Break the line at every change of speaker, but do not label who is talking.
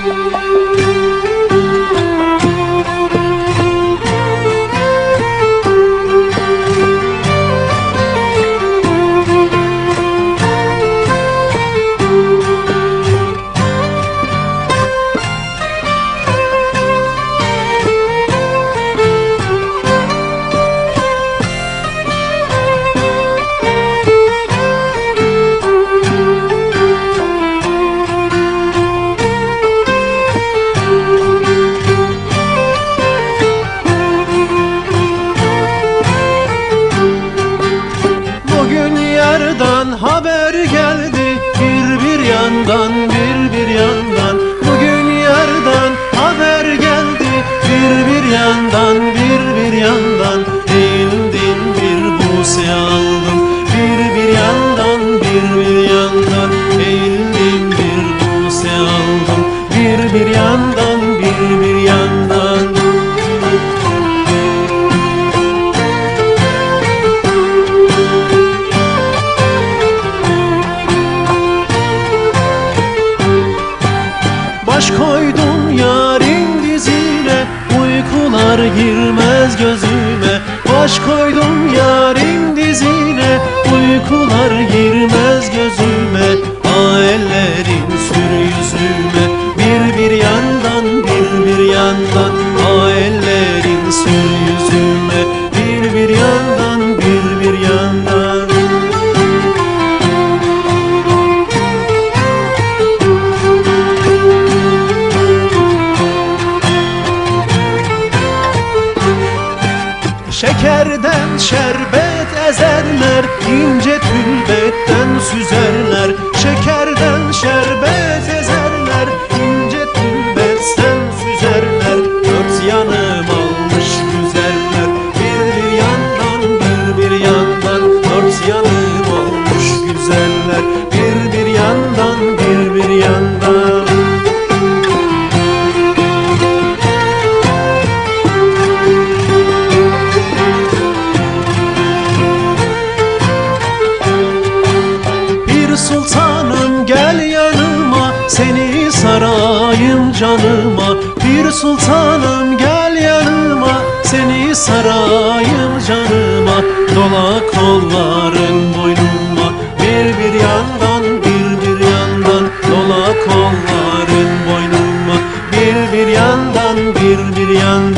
Thank you. Yandan bir bir yandan. Bugün yardan haber geldi. Bir bir yandan bir bir yandan. Eğildim bir buse aldım. Bir bir yandan bir bir yandan. Eğildim bir buse aldım. Bir bir yandan bir bir yandan Uykular girmez gözüme. Baş koydum yarın dizine. Uykular girmez Şekerden şerbet ezerler ince tülbetten süzerler sultanım gel yanıma Seni sarayım canıma. Bir sultanım gel yanıma Seni sarayım canıma. Dola kolların boynuma Bir bir yandan bir bir yandan. Dola kolların boynuma Bir bir yandan bir bir yandan